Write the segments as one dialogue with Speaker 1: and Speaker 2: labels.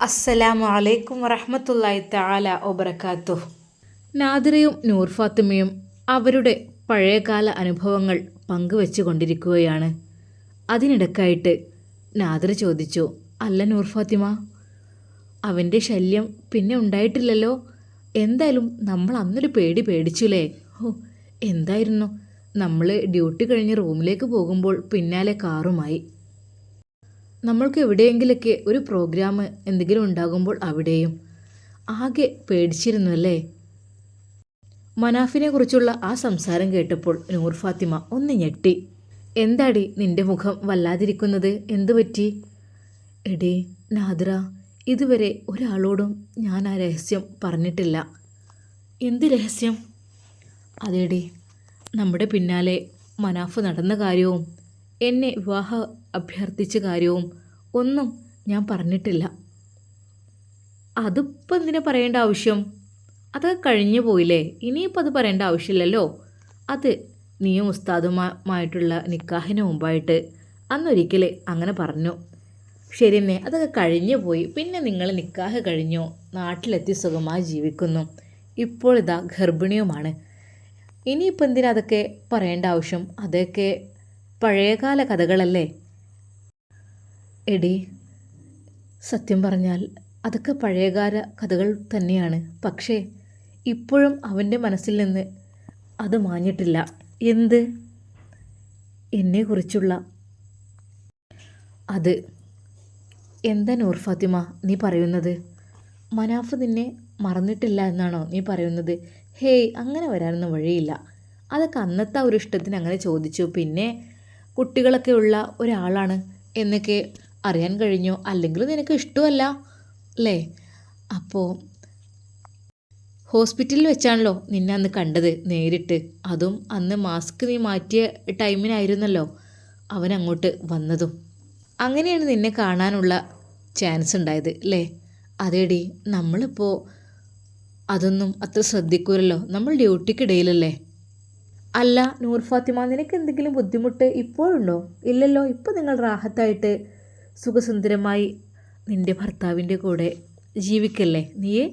Speaker 1: അസ്സലാമു അലൈക്കും വറഹമത്തല്ലായി തആല ഒബറക്കാത്തു നാദിറയും നൂർ ഫാത്തിമയും അവരുടെ പഴയകാല അനുഭവങ്ങൾ പങ്കുവെച്ചു കൊണ്ടിരിക്കുകയാണ് അതിനിടക്കായിട്ട് നാദിർ ചോദിച്ചു അല്ല നൂർ ഫാത്തിമ അവന്റെ ശല്യം പിന്നെ ഉണ്ടായിട്ടില്ലല്ലോ? എന്തായാലും നമ്മൾ അന്നൊരു പേടി പേടിച്ചുലേ? ഓ എന്തായിരുന്നു? നമ്മൾ ഡ്യൂട്ടി കഴിഞ്ഞ് റൂമിലേക്ക് പോകുമ്പോൾ പിന്നാലെ കാറുമായി. നമ്മൾക്ക് എവിടെയെങ്കിലൊക്കെ ഒരു പ്രോഗ്രാം എന്തെങ്കിലും ഉണ്ടാകുമ്പോൾ അവിടെയും ആകെ പേടിച്ചിരുന്നു അല്ലേ? മനാഫിനെ കുറിച്ചുള്ള ആ സംസാരം കേട്ടപ്പോൾ നൂർ ഫാത്തിമ ഒന്ന് ഞെട്ടി. എന്താടി നിന്റെ മുഖം വല്ലാതിരിക്കുന്നത്? എന്തു പറ്റി? എടേ നാദ്ര ഇതുവരെ ഒരാളോടും ഞാൻ ആ രഹസ്യം പറഞ്ഞിട്ടില്ല. എന്ത് രഹസ്യം? അതേടി നമ്മുടെ പിന്നാലെ മനാഫ് നടന്ന കാര്യവും എന്നെ വിവാഹ അഭ്യർത്ഥിച്ച കാര്യവും ഒന്നും ഞാൻ പറഞ്ഞിട്ടില്ല. അതിപ്പോൾ എന്തിനാ പറയേണ്ട ആവശ്യം? അത് കഴിഞ്ഞു പോയില്ലേ? ഇനിയിപ്പോൾ അത് പറയേണ്ട ആവശ്യമില്ലല്ലോ. അത് നീയും ഉസ്താദുമായിട്ടുള്ള നിക്കാഹിന് മുമ്പായിട്ട് അന്നൊരിക്കൽ അങ്ങനെ പറഞ്ഞു. ശരിയെന്നെ അതൊക്കെ കഴിഞ്ഞു പോയി. പിന്നെ നിങ്ങൾ നിക്കാഹ് കഴിഞ്ഞു. നാട്ടിലെത്തി സുഖമായി ജീവിക്കുന്നു. ഇപ്പോൾ ഇതാ ഗർഭിണിയുമാണ്. ഇനിയിപ്പോൾ എന്തിനാ അതൊക്കെ പറയേണ്ട ആവശ്യം? അതൊക്കെ പഴയകാല കഥകളല്ലേ? എടി സത്യം പറഞ്ഞാൽ അതൊക്കെ പഴയകാല കഥകൾ തന്നെയാണ്. പക്ഷേ ഇപ്പോഴും അവന്റെ മനസ്സിൽ നിന്ന് അത് മാഞ്ഞിട്ടില്ല. എന്ത്? എന്നെക്കുറിച്ചുള്ള അത്. എന്താ നൂർ ഫാത്തിമ നീ പറയുന്നത്? മനാഫ് നിന്നെ മറന്നിട്ടില്ല എന്നാണോ നീ പറയുന്നത്? ഹേയ് അങ്ങനെ വരാനൊന്നും വഴിയില്ല. അതൊക്കെ അന്നത്തെ ഒരു ഇഷ്ടത്തിന് അങ്ങനെ ചോദിച്ചു. പിന്നെ കുട്ടികളൊക്കെ ഉള്ള ഒരാളാണ് എന്നൊക്കെ അറിയാൻ കഴിഞ്ഞു. അല്ലെങ്കിൽ നിനക്ക് ഇഷ്ടമല്ല. അല്ലേ അപ്പോൾ ഹോസ്പിറ്റലിൽ വെച്ചാണല്ലോ നിന്നെ അന്ന് കണ്ടത് നേരിട്ട്. അതും അന്ന് മാസ്ക് നീ മാറ്റിയ ടൈമിനായിരുന്നല്ലോ അവൻ അങ്ങോട്ട് വന്നതും. അങ്ങനെയാണ് നിന്നെ കാണാനുള്ള ചാൻസ് ഉണ്ടായത് അല്ലേ അതേടി നമ്മളിപ്പോൾ അതൊന്നും അത്ര ശ്രദ്ധിക്കൂലല്ലോ. നമ്മൾ ഡ്യൂട്ടിക്കിടയിലല്ലേ? അല്ല നൂർ ഫാത്തിമ നിനക്ക് എന്തെങ്കിലും ബുദ്ധിമുട്ട് ഇപ്പോഴുണ്ടോ? ഇല്ലല്ലോ ഇപ്പോൾ നിങ്ങൾ റാഹത്തായിട്ട് സുഖസുന്ദരമായി നിന്റെ ഭർത്താവിന്റെ കൂടെ ജീവിക്കല്ലേ? നീയേ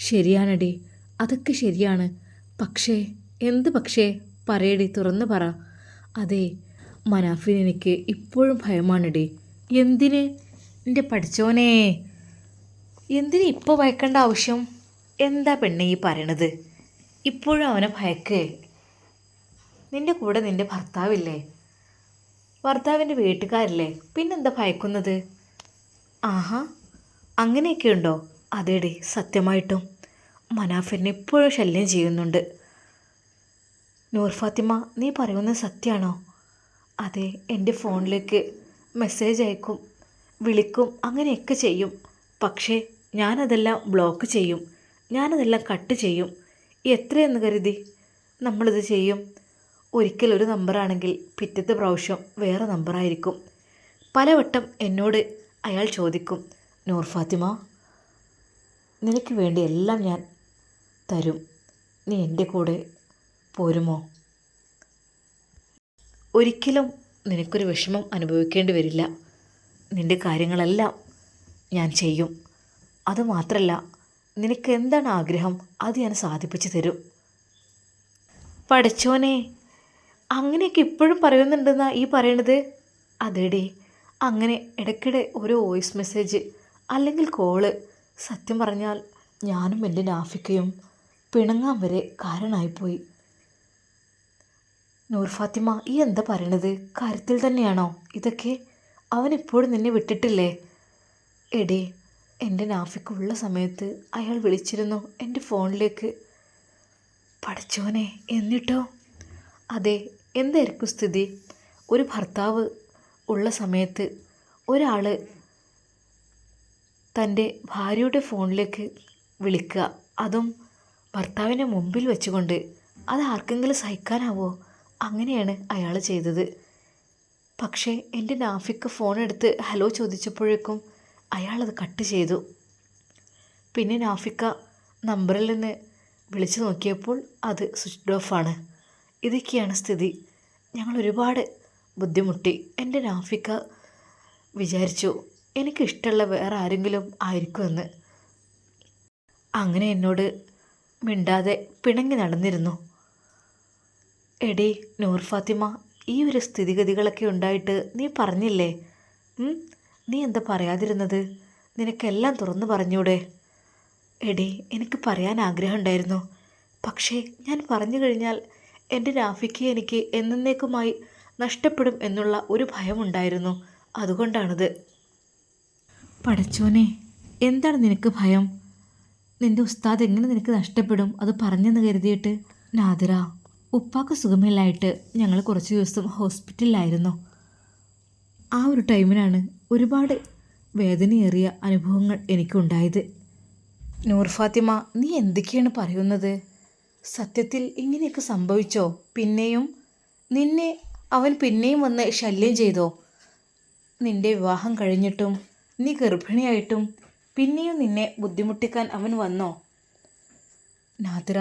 Speaker 1: ശരിയാണടി. അതൊക്കെ ശരിയാണ്. പക്ഷേ എന്ത് പക്ഷേ? പറയടി തുറന്നു പറ. അതെ മനാഫിൻ എനിക്ക് ഇപ്പോഴും ഭയമാണടി. എന്തിന്? എന്റെ പഠിച്ചോനെ. എന്തിന് ഇപ്പോൾ ഭയക്കേണ്ട ആവശ്യം? എന്താ പെണ്ണെ ഈ പറയണത്? ഇപ്പോഴും അവനെ ഭയക്കേ. നിന്റെ കൂടെ നിന്റെ ഭർത്താവില്ലേ? ഭർത്താവിന്റെ വീട്ടുകാരില്ലേ? പിന്നെന്താ ഭയക്കുന്നത്? ആഹാ അങ്ങനെയൊക്കെ ഉണ്ടോ അതേടി സത്യമായിട്ടും. മനാഫിനെ എപ്പോഴും ശല്യം ചെയ്യുന്നുണ്ട്. നൂർ ഫാത്തിമ നീ പറയുന്നത് സത്യമാണോ അതെ എന്റെ ഫോണിലേക്ക് മെസ്സേജ് അയക്കും വിളിക്കും അങ്ങനെയൊക്കെ ചെയ്യും. പക്ഷേ ഞാനതെല്ലാം ബ്ലോക്ക് ചെയ്യും. ഞാനതെല്ലാം കട്ട് ചെയ്യും. എത്രയെന്ന് കരുതി? നമ്മളിത് ചെയ്യും. ഒരിക്കൽ ഒരു നമ്പറാണെങ്കിൽ പിറ്റത്തെ പ്രാവശ്യം വേറെ നമ്പറായിരിക്കും. പലവട്ടം എന്നോട് അയാൾ ചോദിക്കും നൂർ ഫാത്തിമ നിനക്ക് വേണ്ടി എല്ലാം ഞാൻ തരും. നീ എന്റെ കൂടെ പോരുമോ? ഒരിക്കലും നിനക്കൊരു വിഷമം അനുഭവിക്കേണ്ടി വരില്ല. നിന്റെ കാര്യങ്ങളെല്ലാം ഞാൻ ചെയ്യും. അതുമാത്രമല്ല നിനക്ക് എന്താണ് ആഗ്രഹം? അത് ഞാൻ സാധിപ്പിച്ചു തരും. പഠിച്ചോനെ അങ്ങനെയൊക്കെ ഇപ്പോഴും പറയുന്നുണ്ടെന്നാ ഈ പറയണത്? അതെടി. അങ്ങനെ ഇടയ്ക്കിടെ ഒരു വോയിസ് മെസ്സേജ് അല്ലെങ്കിൽ കോൾ. സത്യം പറഞ്ഞാൽ ഞാനും എന്റെ നാഫിക്കയും പിണങ്ങാൻ വരെ കാരണമായിപ്പോയി നൂർ ഫാത്തിമ ഈ എന്താ പറയണത്? കാര്യത്തിൽ തന്നെയാണോ ഇതൊക്കെ? അവൻ ഇപ്പോഴും നിന്നെ വിട്ടിട്ടില്ലേ? എടേ എന്റെ നാഫിക്കുള്ള സമയത്ത് അയാൾ വിളിച്ചിരുന്നു എന്റെ ഫോണിലേക്ക്. പഠിച്ചോനെ എന്നിട്ടോ? അതെ എന്തായിരിക്കും സ്ഥിതി? ഒരു ഭർത്താവ് ഉള്ള സമയത്ത് ഒരാൾ തന്റെ ഭാര്യയുടെ ഫോണിലേക്ക് വിളിക്കുക. അതും ഭർത്താവിന്റെ മുമ്പിൽ വെച്ചുകൊണ്ട് അത് ആർക്കെങ്കിലും സഹിക്കാനാവോ? അങ്ങനെയാണ് അയാൾ ചെയ്തത്. പക്ഷേ എന്റെ നാഫിക്ക് ഫോൺ എടുത്ത് ഹലോ ചോദിച്ചപ്പോഴേക്കും അയാളത് കട്ട് ചെയ്തു. പിന്നെ നാഫിക്ക നമ്പറിൽ നിന്ന് വിളിച്ചു നോക്കിയപ്പോൾ അത് സ്വിച്ച് ഓഫാണ് ഇതൊക്കെയാണ് സ്ഥിതി. ഞങ്ങൾ ഒരുപാട് ബുദ്ധിമുട്ടി. എന്റെ നാഫിക്ക വിചാരിച്ചു എനിക്കിഷ്ടമുള്ള വേറെ ആരെങ്കിലും ആയിരിക്കുമെന്ന് അങ്ങനെ എന്നോട് മിണ്ടാതെ പിണങ്ങി നടന്നിരുന്നു. എടി നൂർ ഫാത്തിമ ഈ ഒരു സ്ഥിതിഗതികളൊക്കെ ഉണ്ടായിട്ട് നീ പറഞ്ഞില്ലേ? നീ എന്താ പറയാതിരുന്നത്? നിനക്കെല്ലാം തുറന്നു പറഞ്ഞൂടെ? എടി എനിക്ക് പറയാൻ ആഗ്രഹമുണ്ടായിരുന്നു പക്ഷേ ഞാൻ പറഞ്ഞു കഴിഞ്ഞാൽ എന്റെ രാഫിക്ക് എനിക്ക് എന്നേക്കുമായി നഷ്ടപ്പെടും എന്നുള്ള ഒരു ഭയമുണ്ടായിരുന്നു. അതുകൊണ്ടാണിത്. പടച്ചോനെ എന്താണ് നിനക്ക് ഭയം? നിന്റെ ഉസ്താദ് എങ്ങനെ നിനക്ക് നഷ്ടപ്പെടും? അത് പറഞ്ഞെന്ന് കരുതിയിട്ട് നാദിറ ഉപ്പാക്ക് സുഖമില്ലായിട്ട് ഞങ്ങൾ കുറച്ച് ദിവസം ഹോസ്പിറ്റലിലായിരുന്നു. ആ ഒരു ടൈമിനാണ് ഒരുപാട് വേദനയേറിയ അനുഭവങ്ങൾ എനിക്കുണ്ടായത്. നൂർ ഫാത്തിമ നീ എന്തൊക്കെയാണ് പറയുന്നത്? സത്യത്തിൽ ഇങ്ങനെയൊക്കെ സംഭവിച്ചോ? പിന്നെയും നിന്നെ അവൻ പിന്നെയും വന്ന് ശല്യം ചെയ്തോ? നിന്റെ വിവാഹം കഴിഞ്ഞിട്ടും നീ ഗർഭിണിയായിട്ടും പിന്നെയും നിന്നെ ബുദ്ധിമുട്ടിക്കാൻ അവൻ വന്നോ? നാദിറ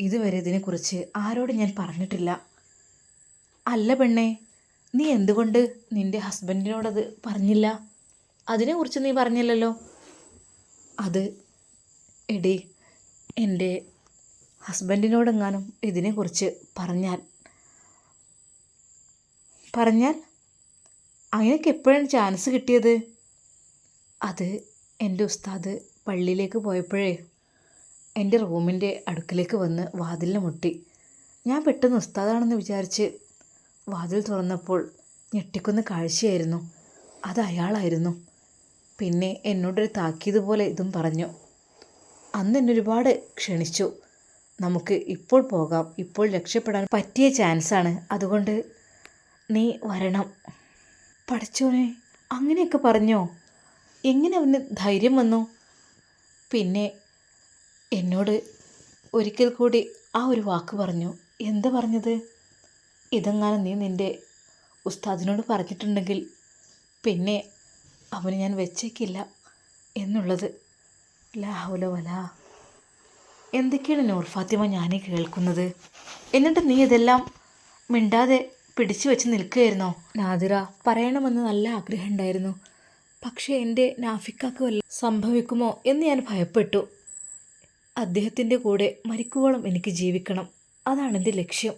Speaker 1: ഇതുവരെ ഇതിനെക്കുറിച്ച് ആരോട് ഞാൻ പറഞ്ഞിട്ടില്ല. അല്ല പെണ്ണേ നീ എന്തുകൊണ്ട് നിന്റെ ഹസ്ബൻഡിനോടത് പറഞ്ഞില്ല? അതിനെക്കുറിച്ച് നീ പറഞ്ഞില്ലല്ലോ? അത് എടി എന്റെ ഹസ്ബൻഡിനോടെങ്ങാനും ഇതിനെക്കുറിച്ച് പറഞ്ഞാൽ? പറഞ്ഞാൽ അങ്ങനെയൊക്കെ എപ്പോഴാണ് ചാൻസ് കിട്ടിയത്? അത് എന്റെ ഉസ്താദ് പള്ളിയിലേക്ക് പോയപ്പോഴേ എന്റെ റൂമിന്റെ അടുക്കലേക്ക് വന്ന് വാതിലിന് മുട്ടി. ഞാൻ പെട്ടെന്ന് ഉസ്താദാണെന്ന് വിചാരിച്ച് വാതിൽ തുറന്നപ്പോൾ ഞെട്ടിക്കുന്ന കാഴ്ചയായിരുന്നു. അത് അയാളായിരുന്നു. പിന്നെ എന്നോടൊരു താക്കീത് പോലെ ഇതും പറഞ്ഞു. അന്ന് എന്നെ ഒരുപാട് ക്ഷണിച്ചു. നമുക്ക് ഇപ്പോൾ പോകാം ഇപ്പോൾ രക്ഷപ്പെടാൻ പറ്റിയ ചാൻസാണ്. അതുകൊണ്ട് നീ വരണം. പഠിച്ചോനെ അങ്ങനെയൊക്കെ പറഞ്ഞോ? എങ്ങനെ അവന് ധൈര്യം വന്നു? പിന്നെ എന്നോട് ഒരിക്കൽ കൂടി ആ ഒരു വാക്ക് പറഞ്ഞു. എന്താ പറഞ്ഞത്? ഇതെങ്ങാനും നീ നിന്റെ ഉസ്താദിനോട് പറഞ്ഞിട്ടുണ്ടെങ്കിൽ പിന്നെ അവന് ഞാൻ വെച്ചേക്കില്ല എന്നുള്ളത്. ലാഹുലോ വല എന്തൊക്കെയാണ് നൂർ ഫാത്തിമ ഞാനീ കേൾക്കുന്നത്? എന്നിട്ട് നീ ഇതെല്ലാം മിണ്ടാതെ പിടിച്ചു വെച്ച് നിൽക്കുകയായിരുന്നോ? നാദിറ പറയണമെന്ന് നല്ല ആഗ്രഹം ഉണ്ടായിരുന്നു. പക്ഷേ എന്റെ നാഫിക്കാക്ക് വല്ല സംഭവിക്കുമോ എന്ന് ഞാൻ ഭയപ്പെട്ടു. അദ്ദേഹത്തിന്റെ കൂടെ മരിക്കുവോളം എനിക്ക് ജീവിക്കണം. അതാണ് എന്റെ ലക്ഷ്യം.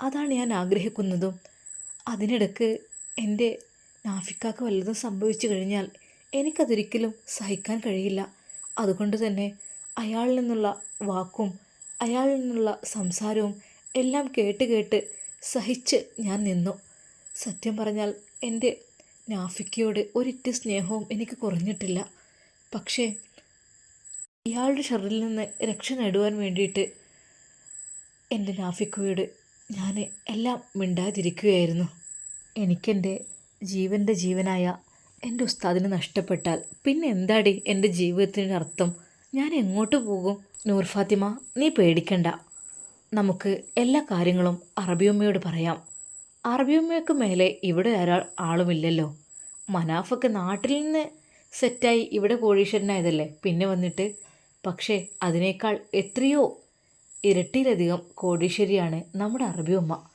Speaker 1: അതാണ് ഞാൻ ആഗ്രഹിക്കുന്നതും. അതിനിടക്ക് എന്റെ നാഫിക്കാക്ക് വല്ലതും സംഭവിച്ചു കഴിഞ്ഞാൽ എനിക്കതൊരിക്കലും സഹിക്കാൻ കഴിയില്ല. അതുകൊണ്ട് തന്നെ അയാളിൽ നിന്നുള്ള വാക്കും അയാളിൽ നിന്നുള്ള സംസാരവും എല്ലാം കേട്ട് കേട്ട് സഹിച്ച് ഞാൻ നിന്നു. സത്യം പറഞ്ഞാൽ എന്റെ നാഫിക്കയോട് ഒരിറ്റ് സ്നേഹവും എനിക്ക് കുറഞ്ഞിട്ടില്ല. പക്ഷേ ഇയാളുടെ ഷറിൽ നിന്ന് രക്ഷ നേടുവാൻ വേണ്ടിയിട്ട് എന്റെ നാഫിക്കയോട് ഞാൻ എല്ലാം മിണ്ടാതിരിക്കുകയായിരുന്നു. എനിക്കെന്റെ ജീവന്റെ ജീവനായ എന്റെ ഉസ്താദിനെ നഷ്ടപ്പെട്ടാൽ പിന്നെ എന്താടി എന്റെ ജീവിതത്തിന്റെ അർത്ഥം ഞാൻ എങ്ങോട്ട് പോകും? നൂർ ഫാത്തിമ നീ പേടിക്കണ്ട. നമുക്ക് എല്ലാ കാര്യങ്ങളും അറബിയമ്മയോട് പറയാം. അറബിയമ്മയ്ക്ക് മേലെ ഇവിടെ ഒരാൾ ആളുമില്ലല്ലോ. മനാഫൊക്കെ നാട്ടിൽ നിന്ന് സെറ്റായി ഇവിടെ കോടീശ്വരനായതല്ലേ? പിന്നെ വന്നിട്ട് പക്ഷേ അതിനേക്കാൾ എത്രയോ ഇരട്ടിയിലധികം കോടീശ്വരിയാണ് നമ്മുടെ അറബിയമ്മ.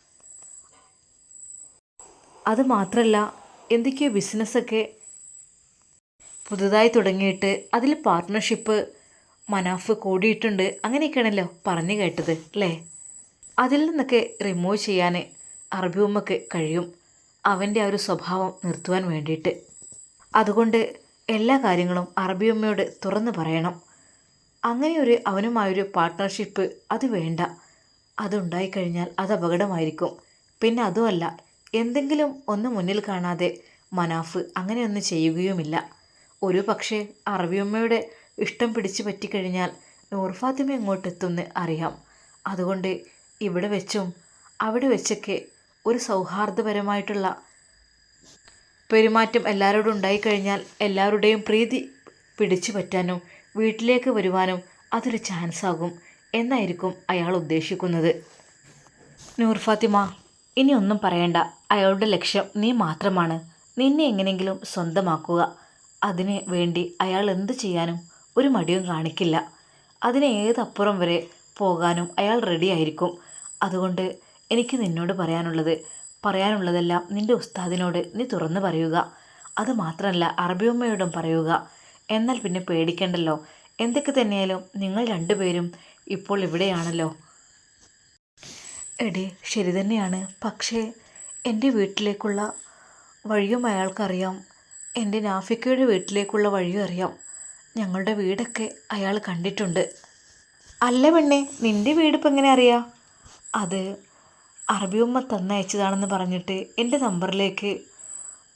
Speaker 1: അത് മാത്രമല്ല എന്തൊക്കെയോ ബിസിനസ്സൊക്കെ പുതുതായി തുടങ്ങിയിട്ട് അതിൽ പാർട്ട്ണർഷിപ്പ് മനാഫ് കൂടിയിട്ടുണ്ട്. അങ്ങനെയൊക്കെയാണല്ലോ പറഞ്ഞു കേട്ടത് അല്ലേ? അതിൽ നിന്നൊക്കെ റിമൂവ് ചെയ്യാൻ അറബിയുമ്മക്ക് കഴിയും. അവന്റെ ആ ഒരു സ്വഭാവം നിർത്തുവാൻ വേണ്ടിയിട്ട്. അതുകൊണ്ട് എല്ലാ കാര്യങ്ങളും അറബിയമ്മയോട് തുറന്നു പറയണം. അങ്ങനെയൊരു അവനുമായൊരു പാർട്ട്ണർഷിപ്പ് അത് വേണ്ട. അതുണ്ടായിക്കഴിഞ്ഞാൽ അത് അപകടമായിരിക്കും. പിന്നെ അതുമല്ല എന്തെങ്കിലും ഒന്ന് മുന്നിൽ കാണാതെ മനാഫ് അങ്ങനെയൊന്നും ചെയ്യുകയുമില്ല. ഒരു പക്ഷേ അറബിയമ്മയുടെ ഇഷ്ടം പിടിച്ചു പറ്റിക്കഴിഞ്ഞാൽ നൂർഫാത്തിമ എങ്ങോട്ടെത്തുമെന്ന് അറിയാം. അതുകൊണ്ട് ഇവിടെ വെച്ചും അവിടെ വെച്ചൊക്കെ ഒരു സൗഹാർദ്ദപരമായിട്ടുള്ള പെരുമാറ്റം എല്ലാവരോടും ഉണ്ടായിക്കഴിഞ്ഞാൽ എല്ലാവരുടെയും പ്രീതി പിടിച്ചു പറ്റാനും വീട്ടിലേക്ക് വരുവാനും അതൊരു ചാൻസ് ആകും എന്നായിരിക്കും അയാൾ ഉദ്ദേശിക്കുന്നത്. നൂർ ഫാത്തിമ ഇനി ഒന്നും പറയണ്ട. അയാളുടെ ലക്ഷ്യം നീ മാത്രമാണ്. നിന്നെ എങ്ങനെയെങ്കിലും സ്വന്തമാക്കുക. അതിന് വേണ്ടി അയാൾ എന്ത് ചെയ്യാനും ഒരു മടിയും കാണിക്കില്ല. അതിന് ഏതപ്പുറം വരെ പോകാനും അയാൾ റെഡി ആയിരിക്കും. അതുകൊണ്ട് എനിക്ക് നിന്നോട് പറയാനുള്ളത് പറയാനുള്ളതെല്ലാം നിന്റെ ഉസ്താദിനോട് നീ തുറന്നു പറയുക. അത് മാത്രമല്ല അറബിയമ്മയോടും പറയുക. എന്നാൽ പിന്നെ പേടിക്കണ്ടല്ലോ. എന്തൊക്കെ തന്നെയാലും നിങ്ങൾ രണ്ടുപേരും ഇപ്പോൾ ഇവിടെയാണല്ലോ. എടി ശരി തന്നെയാണ്. പക്ഷേ എന്റെ വീട്ടിലേക്കുള്ള വഴിയും അയാൾക്കറിയാം. എന്റെ നാഫിക്കയുടെ വീട്ടിലേക്കുള്ള വഴിയും അറിയാം. ഞങ്ങളുടെ വീടൊക്കെ അയാൾ കണ്ടിട്ടുണ്ട്. അല്ല പെണ്ണെ നിന്റെ വീടിപ്പോൾ എങ്ങനെ അറിയാം? അത് അറബിയമ്മ തന്നയച്ചതാണെന്ന് പറഞ്ഞിട്ട് എന്റെ നമ്പറിലേക്ക്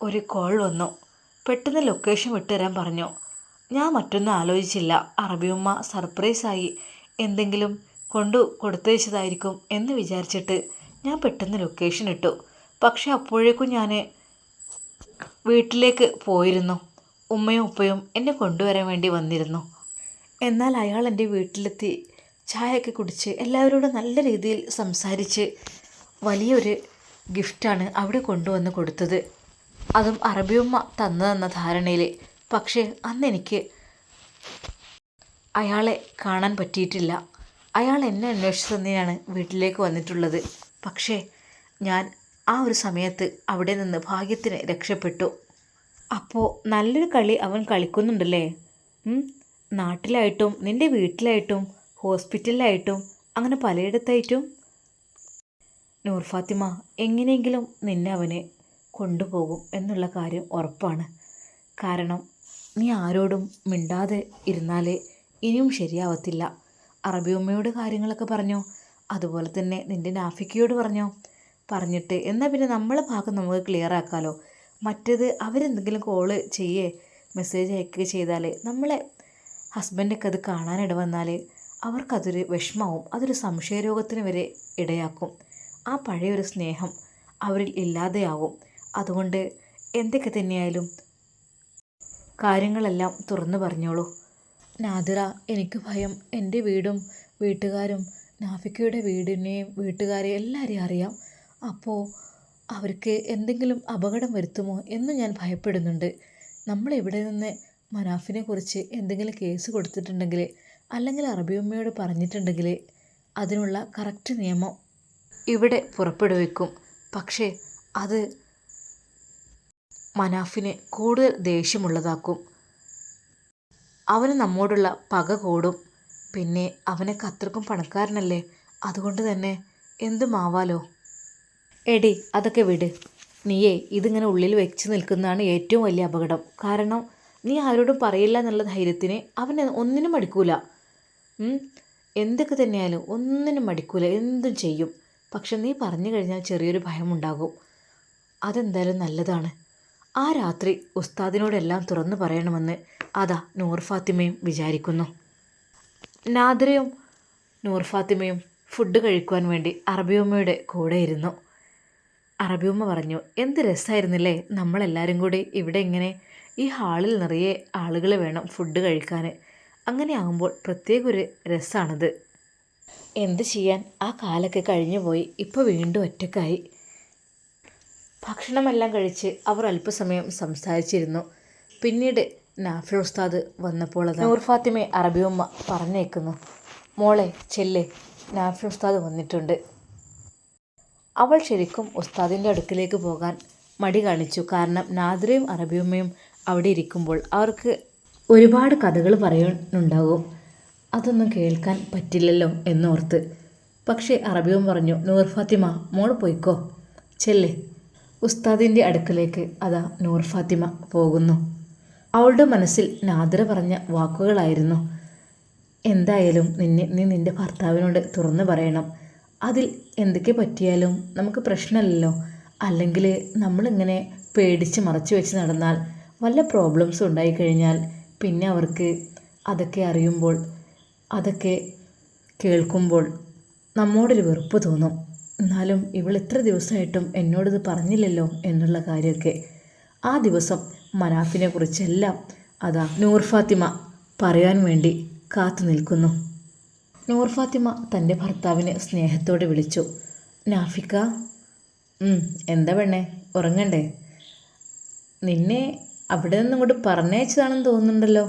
Speaker 1: ഒരു കോൾ വന്നു. പെട്ടെന്ന് ലൊക്കേഷൻ വിട്ടുതരാൻ പറഞ്ഞു. ഞാൻ മറ്റൊന്നും ആലോചിച്ചില്ല. അറബിയമ്മ സർപ്രൈസായി എന്തെങ്കിലും കൊണ്ടു കൊടുത്തയച്ചതായിരിക്കും എന്ന് വിചാരിച്ചിട്ട് ഞാൻ പെട്ടെന്ന് ലൊക്കേഷൻ ഇട്ടു. പക്ഷെ അപ്പോഴേക്കും ഞാൻ വീട്ടിലേക്ക് പോയിരുന്നു. ഉമ്മയും ഉപ്പയും എന്നെ കൊണ്ടുവരാൻ വേണ്ടി വന്നിരുന്നു. എന്നാൽ അയാൾ എന്റെ വീട്ടിലെത്തി ചായയൊക്കെ കുടിച്ച് എല്ലാവരോടും നല്ല രീതിയിൽ സംസാരിച്ച് വലിയൊരു ഗിഫ്റ്റാണ് അവിടെ കൊണ്ടുവന്ന് കൊടുത്തത്. അതും അറബിയമ്മ തന്നതെന്ന ധാരണയിൽ. പക്ഷേ അന്നെനിക്ക് അയാളെ കാണാൻ പറ്റിയിട്ടില്ല. അയാൾ എന്നെ അന്വേഷിച്ച് തന്നെയാണ് വീട്ടിലേക്ക് വന്നിട്ടുള്ളത്. പക്ഷേ ഞാൻ ആ ഒരു സമയത്ത് അവിടെ നിന്ന് ഭാഗ്യത്തിന് രക്ഷപ്പെട്ടു. അപ്പോൾ നല്ലൊരു കളി അവൻ കളിക്കുന്നുണ്ടല്ലേ? നാട്ടിലായിട്ടും നിന്റെ വീട്ടിലായിട്ടും ഹോസ്പിറ്റലിലായിട്ടും അങ്ങനെ പലയിടത്തായിട്ടും? നൂർ ഫാത്തിമ എങ്ങനെയെങ്കിലും നിന്നെ അവനെ കൊണ്ടുപോകും എന്നുള്ള കാര്യം ഉറപ്പാണ്. കാരണം നീ ആരോടും മിണ്ടാതെ ഇരുന്നാൽ ഇനിയും ശരിയാവത്തില്ല. അറബിയമ്മയോട് കാര്യങ്ങളൊക്കെ പറഞ്ഞോ? അതുപോലെ തന്നെ നിന്റെ നാഫിക്കയോട് പറഞ്ഞോ? പറഞ്ഞിട്ട് എന്നാൽ പിന്നെ നമ്മളെ ഭാഗം നമുക്ക് ക്ലിയർ ആക്കാമല്ലോ മറ്റേത് അവരെന്തെങ്കിലും കോൾ ചെയ്യേ മെസ്സേജ് അയക്കുക ചെയ്താൽ നമ്മളെ ഹസ്ബൻഡൊക്കെ അത് കാണാനിട വന്നാൽ അവർക്കതൊരു വിഷമാവും. അതൊരു സംശയരോഗത്തിന് വരെ ഇടയാക്കും. ആ പഴയൊരു സ്നേഹം അവരിൽ ഇല്ലാതെയാവും. അതുകൊണ്ട് എന്തൊക്കെ തന്നെയായാലും കാര്യങ്ങളെല്ലാം തുറന്നു പറഞ്ഞോളൂ. നാദിറ എനിക്ക് ഭയം. എന്റെ വീടും വീട്ടുകാരും നാഫിക്കയുടെ വീടിനെയും വീട്ടുകാരെയും എല്ലാവരെയും അറിയാം. അപ്പോൾ അവർക്ക് എന്തെങ്കിലും അപകടം വരുത്തുമോ എന്ന് ഞാൻ ഭയപ്പെടുന്നുണ്ട്. നമ്മൾ ഇവിടെ നിന്ന് മനാഫിനെ കുറിച്ച് എന്തെങ്കിലും കേസ് കൊടുത്തിട്ടുണ്ടെങ്കിൽ അല്ലെങ്കിൽ അറബിയമ്മയോട് പറഞ്ഞിട്ടുണ്ടെങ്കിൽ അതിനുള്ള കറക്റ്റ് നിയമം ഇവിടെ പുറപ്പെടുവിക്കും. പക്ഷേ അത് മനാഫിനെ കൂടുതൽ ദേഷ്യമുള്ളതാക്കും. അവന് നമ്മോടുള്ള പക കൂടും. പിന്നെ അവനെ അത്രക്കും പണക്കാരനല്ലേ? അതുകൊണ്ട് തന്നെ എന്തുമാവാലോ? എടി അതൊക്കെ വിട്. നീയേ ഇതിങ്ങനെ ഉള്ളിൽ വെച്ച് നിൽക്കുന്നതാണ് ഏറ്റവും വലിയ അപകടം. കാരണം നീ ആരോടും പറയില്ല എന്നുള്ള ധൈര്യത്തിന് അവൻ ഒന്നിനും മടിക്കൂല. എന്തൊക്കെ തന്നെയായാലും ഒന്നിനും മടിക്കൂല. എന്തും ചെയ്യും. പക്ഷെ നീ പറഞ്ഞു കഴിഞ്ഞാൽ ചെറിയൊരു ഭയമുണ്ടാകും. അതെന്തായാലും നല്ലതാണ്. ആ രാത്രി ഉസ്താദിനോടെല്ലാം തുറന്നു പറയണമെന്ന് അതാ നൂർ ഫാത്തിമയും വിചാരിക്കുന്നു. നാദരയും നൂർ ഫാത്തിമയും ഫുഡ് കഴിക്കുവാൻ വേണ്ടി അറബിയമ്മയുടെ കൂടെ ഇരുന്നു. അറബിയമ്മ പറഞ്ഞു എന്ത് രസമായിരുന്നില്ലേ നമ്മളെല്ലാവരും കൂടി ഇവിടെ ഇങ്ങനെ ഈ ഹാളിൽ നിറയെ ആളുകൾ വേണം ഫുഡ് കഴിക്കാൻ അങ്ങനെ ആകുമ്പോൾ പ്രത്യേക ഒരു രസമാണത് എന്ത് ചെയ്യാൻ? ആ കാലൊക്കെ കഴിഞ്ഞു പോയി ഇപ്പോൾ വീണ്ടും ഒറ്റക്കായി. ഭക്ഷണമെല്ലാം കഴിച്ച് അവർ അല്പസമയം സംസാരിച്ചിരുന്നു. പിന്നീട് നാഫിൽ ഉസ്താദ് വന്നപ്പോൾ അത് നൂർ ഫാത്തിമെ അറബിയമ്മ പറഞ്ഞേക്കുന്നു മോളെ ചെല്ലെ. നാഫിൽ ഉസ്താദ് വന്നിട്ടുണ്ട്. അവൾ ശരിക്കും ഉസ്താദിന്റെ അടുക്കിലേക്ക് പോകാൻ മടി കാണിച്ചു. കാരണം നാദിറയും അറബിയമ്മയും അവിടെ ഇരിക്കുമ്പോൾ അവർക്ക് ഒരുപാട് കഥകൾ പറയാനുണ്ടാകും അതൊന്നും കേൾക്കാൻ പറ്റില്ലല്ലോ എന്നോർത്ത്. പക്ഷേ അറബിയും പറഞ്ഞു നൂർ ഫാത്തിമ മോൾ പോയിക്കോ. ചെല്ലേ. ഉസ്താദിന്റെ അടുക്കലേക്ക് അതാ നൂർ ഫാത്തിമ പോകുന്നു. അവളുടെ മനസ്സിൽ നാദ്ര പറഞ്ഞ വാക്കുകളായിരുന്നു. എന്തായാലും നിന്നെ നീ നിന്റെ ഭർത്താവിനോട് തുറന്നു പറയണം. അതിൽ എന്തൊക്കെ പറ്റിയാലും നമുക്ക് പ്രശ്നമല്ലല്ലോ. അല്ലെങ്കിൽ നമ്മളിങ്ങനെ പേടിച്ച് മറച്ചു വെച്ച് നടന്നാൽ വല്ല പ്രോബ്ലംസ് ഉണ്ടായിക്കഴിഞ്ഞാൽ പിന്നെ അവർക്ക് അതൊക്കെ അറിയുമ്പോൾ അതൊക്കെ കേൾക്കുമ്പോൾ നമ്മോടൊരു വെറുപ്പ് തോന്നും. എന്നാലും ഇവൾ ഇത്ര ദിവസമായിട്ടും എന്നോടിത് പറഞ്ഞില്ലല്ലോ എന്നുള്ള കാര്യമൊക്കെ. ആ ദിവസം മനാഫിനെ കുറിച്ചെല്ലാം അതാ നൂർ ഫാത്തിമ പറയാൻ വേണ്ടി കാത്തു നിൽക്കുന്നു. നൂർ ഫാത്തിമ തന്റെ ഭർത്താവിനെ സ്നേഹത്തോടെ വിളിച്ചു. നാഫിക്ക "ഉം, എന്താ പെണ്ണേ ഉറങ്ങണ്ടേ? നിന്നെ അവിടെ നിന്നും ഇങ്ങോട്ട് പറഞ്ഞയച്ചതാണെന്ന് തോന്നുന്നുണ്ടല്ലോ.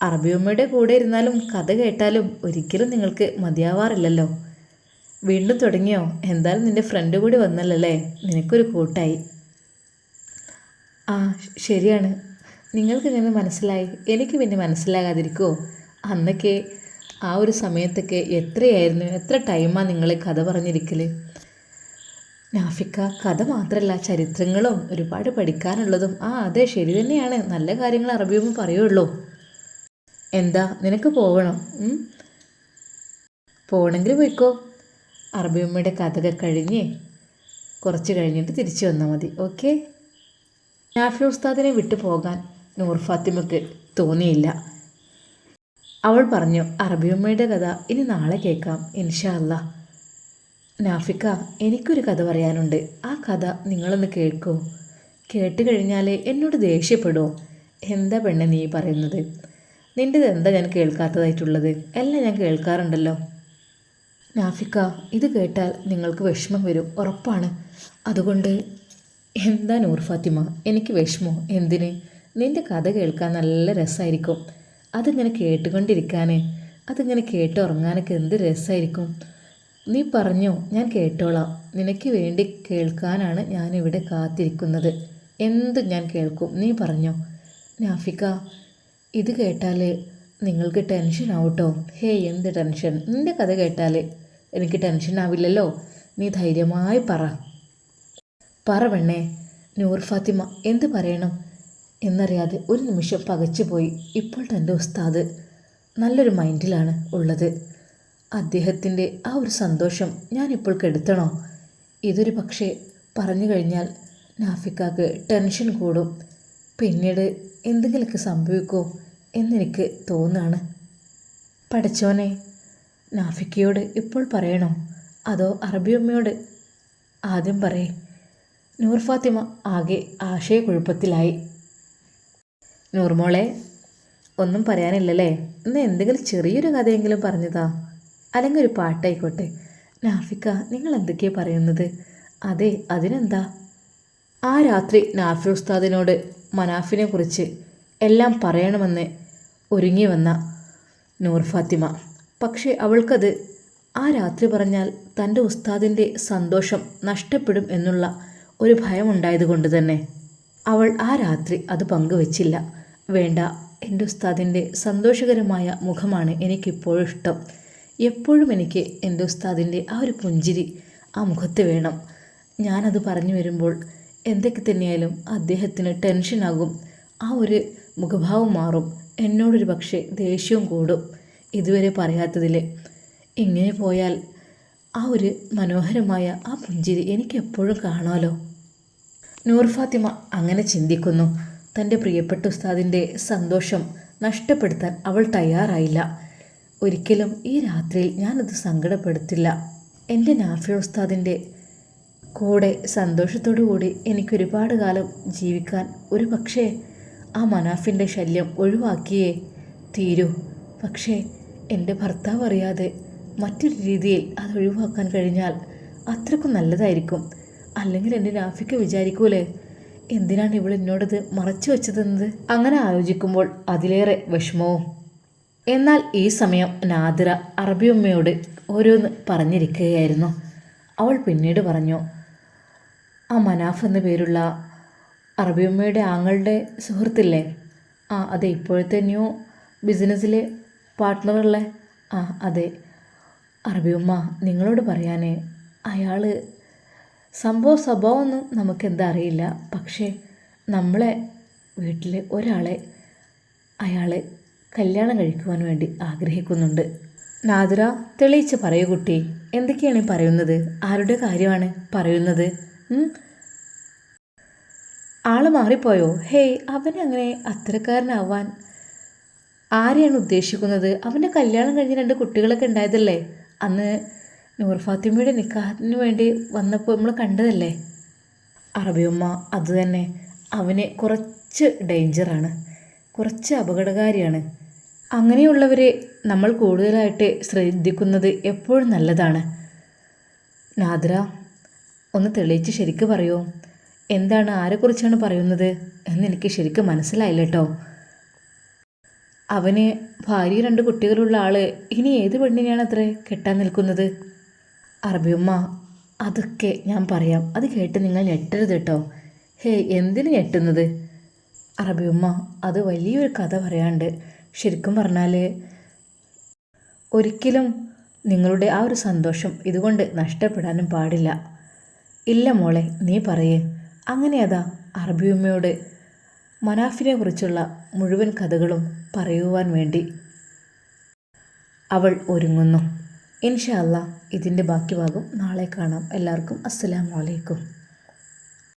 Speaker 1: അറബിയമ്മയുടെ കൂടെ ഇരുന്നാലും കഥ കേട്ടാലും ഒരിക്കലും നിങ്ങൾക്ക് മതിയാവാറില്ലല്ലോ. വീണ്ടും തുടങ്ങിയോ? എന്തായാലും നിന്റെ ഫ്രണ്ട് കൂടി വന്നല്ലേ നിനക്കൊരു കൂട്ടായി. ആ ശരിയാണ്. നിങ്ങൾക്ക് നിങ്ങൾക്കിങ്ങനെ മനസ്സിലായി. എനിക്ക് പിന്നെ മനസ്സിലാകാതിരിക്കുമോ അന്നൊക്കെ ആ ഒരു സമയത്തൊക്കെ എത്രയായിരുന്നു? എത്ര ടൈമാണ് നിങ്ങൾ കഥ പറഞ്ഞിരിക്കൽ നാഫിക്ക കഥ മാത്രമല്ല ചരിത്രങ്ങളും ഒരുപാട് പഠിക്കാനുള്ളതും. ആ അതെ ശരി തന്നെയാണ്. നല്ല കാര്യങ്ങൾ അറബിയുമ്പോൾ പറയുള്ളൂ. എന്താ നിനക്ക് പോകണോ? പോകണമെങ്കിൽ പോയിക്കോ. അറബിയമ്മയുടെ കഥകൾ കഴിഞ്ഞ് കുറച്ച് കഴിഞ്ഞിട്ട് തിരിച്ചു വന്നാൽ മതി. ഓക്കെ? നാഫി ഉസ്താദിനെ വിട്ടു പോകാൻ നൂർ ഫാത്തിമക്ക് തോന്നിയില്ല. അവൾ പറഞ്ഞു അറബിയമ്മയുടെ കഥ ഇനി നാളെ കേൾക്കാം ഇൻഷാ അല്ല നാഫിക്ക എനിക്കൊരു കഥ പറയാനുണ്ട്. ആ കഥ നിങ്ങളൊന്ന് കേൾക്കൂ. കേട്ട് കഴിഞ്ഞാൽ എന്നോട് ദേഷ്യപ്പെടുമോ എന്താ പെണ്ണെ നീ പറയുന്നത്? നിന്റെത് എന്താ ഞാൻ കേൾക്കാത്തതായിട്ടുള്ളത്. എല്ലാം ഞാൻ കേൾക്കാറുണ്ടല്ലോ. നാഫിക്ക ഇത് കേട്ടാൽ നിങ്ങൾക്ക് വിഷമം വരും. ഉറപ്പാണ്. അതുകൊണ്ട് എന്താ നൂർ ഫാത്തിമ? എനിക്ക് വിഷമോ? എന്തിന്? നിന്റെ കഥ കേൾക്കാൻ നല്ല രസമായിരിക്കും അതിങ്ങനെ കേട്ടുകൊണ്ടിരിക്കാൻ അതിങ്ങനെ കേട്ടുറങ്ങാനൊക്കെ എന്ത് രസമായിരിക്കും നീ പറഞ്ഞോ ഞാൻ കേട്ടോളാം. നിനക്ക് വേണ്ടി കേൾക്കാനാണ് ഞാനിവിടെ കാത്തിരിക്കുന്നത്. എന്ത് ഞാൻ കേൾക്കും? നീ പറഞ്ഞോ. നാഫിക്ക ഇത് കേട്ടാൽ നിങ്ങൾക്ക് ടെൻഷൻ ആവട്ടോ? ഹേ എന്ത് ടെൻഷൻ? നിന്റെ കഥ കേട്ടാൽ എനിക്ക് ടെൻഷൻ ആവില്ലല്ലോ? നീ ധൈര്യമായി പറ. പറ പെണ്ണേ. നൂർ ഫാത്തിമ എന്ത് പറയണം? എന്നറിയാതെ ഒരു നിമിഷം പകച്ചുപോയി ഇപ്പോൾ തന്റെ ഉസ്താദ് നല്ലൊരു മൈൻഡിലാണ് ഉള്ളത്. അദ്ദേഹത്തിന്റെ ആ ഒരു സന്തോഷം ഞാനിപ്പോൾ കെടുത്തണോ? ഇതൊരു പക്ഷേ പറഞ്ഞു കഴിഞ്ഞാൽ നാഫിക്കാക്ക് ടെൻഷൻ കൂടും. പിന്നീട് എന്തെങ്കിലുമൊക്കെ സംഭവിക്കുമോ എന്നെനിക്ക് തോന്നുകയാണ് പഠിച്ചോനെ നാഫിക്കയോട് ഇപ്പോൾ പറയണോ? അതോ അറബിയമ്മയോട് ആദ്യം പറയേ. നൂർ ഫാത്തിമ ആകെ ആശയക്കുഴപ്പത്തിലായി. നൂർമോളെ ഒന്നും പറയാനില്ലല്ലേ? ഇന്ന് എന്തെങ്കിലും ചെറിയൊരു കഥയെങ്കിലും പറഞ്ഞതാ. അല്ലെങ്കിൽ ഒരു പാട്ടായിക്കോട്ടെ. നാഫിക്ക നിങ്ങൾ എന്തൊക്കെയാണ് പറയുന്നത്? അതെ അതിനെന്താ? ആ രാത്രി നാഫി ഉസ്താദിനോട് മനാഫിനെ കുറിച്ച് എല്ലാം പറയണമെന്ന് ഒരുങ്ങി വന്ന നൂർ ഫാത്തിമ. പക്ഷേ അവൾക്കത് ആ രാത്രി പറഞ്ഞാൽ തന്റെ ഉസ്താദിന്റെ സന്തോഷം നഷ്ടപ്പെടും എന്നുള്ള ഒരു ഭയമുണ്ടായതുകൊണ്ട് തന്നെ അവൾ ആ രാത്രി അത് പങ്കുവച്ചില്ല. വേണ്ട. എന്റെ ഉസ്താദിന്റെ സന്തോഷകരമായ മുഖമാണ് എനിക്കിപ്പോഴും ഇഷ്ടം. എപ്പോഴും എനിക്ക് എന്റെ ഉസ്താദിന്റെ ആ ഒരു പുഞ്ചിരി ആ മുഖത്ത് വേണം. ഞാനത് പറഞ്ഞു വരുമ്പോൾ എന്തൊക്കെ തന്നെയായാലും അദ്ദേഹത്തിന് ടെൻഷനാകും ആ ഒരു മുഖഭാവം മാറും. എന്നോടൊരു പക്ഷേ ദേഷ്യവും കൂടും. ഇതുവരെ പറയാത്തതിൽ ഇങ്ങനെ പോയാൽ ആ ഒരു മനോഹരമായ ആ പുഞ്ചിരി എനിക്കെപ്പോഴും കാണാമല്ലോ നൂർ ഫാത്തിമ അങ്ങനെ ചിന്തിക്കുന്നു. തന്റെ പ്രിയപ്പെട്ട ഉസ്താദിന്റെ സന്തോഷം നഷ്ടപ്പെടുത്താൻ അവൾ തയ്യാറായില്ല. ഒരിക്കലും ഈ രാത്രിയിൽ ഞാനത് സങ്കടപ്പെടുത്തില്ല. എന്റെ നാഫിയ ഉസ്താദിന്റെ കൂടെ സന്തോഷത്തോടു കൂടി എനിക്കൊരുപാട് കാലം ജീവിക്കാൻ ഒരു പക്ഷേ ആ മനാഫിന്റെ ശല്യം ഒഴിവാക്കിയേ തീരൂ. പക്ഷേ എന്റെ ഭർത്താവ് അറിയാതെ മറ്റൊരു രീതിയിൽ അത് ഒഴിവാക്കാൻ കഴിഞ്ഞാൽ അത്രക്കും നല്ലതായിരിക്കും. അല്ലെങ്കിൽ എന്റെ നാഫിക്ക് വിചാരിക്കൂലേ? എന്തിനാണ് ഇവൾ എന്നോടത് മറച്ചു വെച്ചതെന്നത്? അങ്ങനെ ആലോചിക്കുമ്പോൾ അതിലേറെ വിഷമവും. എന്നാൽ ഈ സമയം നാദിറ അറബിയമ്മയോട് ഓരോന്ന് പറഞ്ഞിരിക്കുകയായിരുന്നു. അവൾ പിന്നീട് പറഞ്ഞു ആ മനാഫ് എന്ന പേരുള്ള അറബിയമ്മയുടെ ആങ്ങളുടെ സുഹൃത്തില്ലേ? ആ അതെ ഇപ്പോഴത്തെ ന്യൂ ബിസിനസ്സിലെ പാർട്ട്ണറുള്ള ആ അതെ. അറബിയമ്മ നിങ്ങളോട് പറയാനേ അയാൾ സംഭവ സ്വഭാവമൊന്നും നമുക്കെന്താ അറിയില്ല പക്ഷേ നമ്മളെ വീട്ടിൽ ഒരാളെ അയാൾ കല്യാണം കഴിക്കുവാൻ വേണ്ടി ആഗ്രഹിക്കുന്നുണ്ട്. നാദുര തെളിയിച്ച് പറയൂ കുട്ടി. എന്തൊക്കെയാണ് പറയുന്നത്? ആരുടെ കാര്യമാണ് പറയുന്നത്? ആൾ മാറിപ്പോയോ? ഹേയ് അവനെ അങ്ങനെ അത്തരക്കാരനാവാൻ ആരെയാണ് ഉദ്ദേശിക്കുന്നത്? അവന്റെ കല്യാണം കഴിഞ്ഞ് രണ്ട് കുട്ടികളൊക്കെ ഉണ്ടായതല്ലേ? അന്ന് നൂർ ഫാത്തിമയുടെ നിക്കാഹത്തിന് വേണ്ടി വന്നപ്പോൾ നമ്മൾ കണ്ടതല്ലേ? അറബിയമ്മ അത് തന്നെ. അവന് കുറച്ച് ഡേഞ്ചറാണ് കുറച്ച് അപകടകാരിയാണ്. അങ്ങനെയുള്ളവരെ നമ്മൾ കൂടുതലായിട്ട് ശ്രദ്ധിക്കുന്നത് എപ്പോഴും നല്ലതാണ്. നാദ്ര ഒന്ന് തെളിയിച്ച് ശരിക്ക് പറയൂ. എന്താണ് ആരെക്കുറിച്ചാണ് പറയുന്നത് എന്നെനിക്ക് ശരിക്കും മനസ്സിലായില്ല കേട്ടോ. അവന് ഭാര്യ രണ്ട് കുട്ടികളുള്ള ആൾ ഇനി ഏത് പെണ്ണിനെയാണ് അത്ര കെട്ടാൻ നിൽക്കുന്നത്? അറബിയമ്മ അതൊക്കെ ഞാൻ പറയാം. അത് കേട്ട് നിങ്ങൾ ഞെട്ടരുത് കേട്ടോ. ഹേ എന്തിന് ഞെട്ടുന്നത്? അറബിയമ്മ അത് വലിയൊരു കഥ പറയാണ്ട് ശരിക്കും പറഞ്ഞാൽ ഒരിക്കലും നിങ്ങളുടെ ആ ഒരു സന്തോഷം ഇതുകൊണ്ട് നഷ്ടപ്പെടാനും പാടില്ല. ഇല്ല മോളെ നീ പറയേ. അങ്ങനെ അതാ അറബിയമ്മയോട് മനാഫിനെ കുറിച്ചുള്ള മുഴുവൻ കഥകളും പറയുവാൻ വേണ്ടി അവൾ ഒരുങ്ങുന്നു. ഇൻഷാ അല്ലാ ഇതിന്റെ ബാക്കി ഭാഗം നാളെ കാണാം. എല്ലാവർക്കും അസ്സലാമു അലൈക്കും.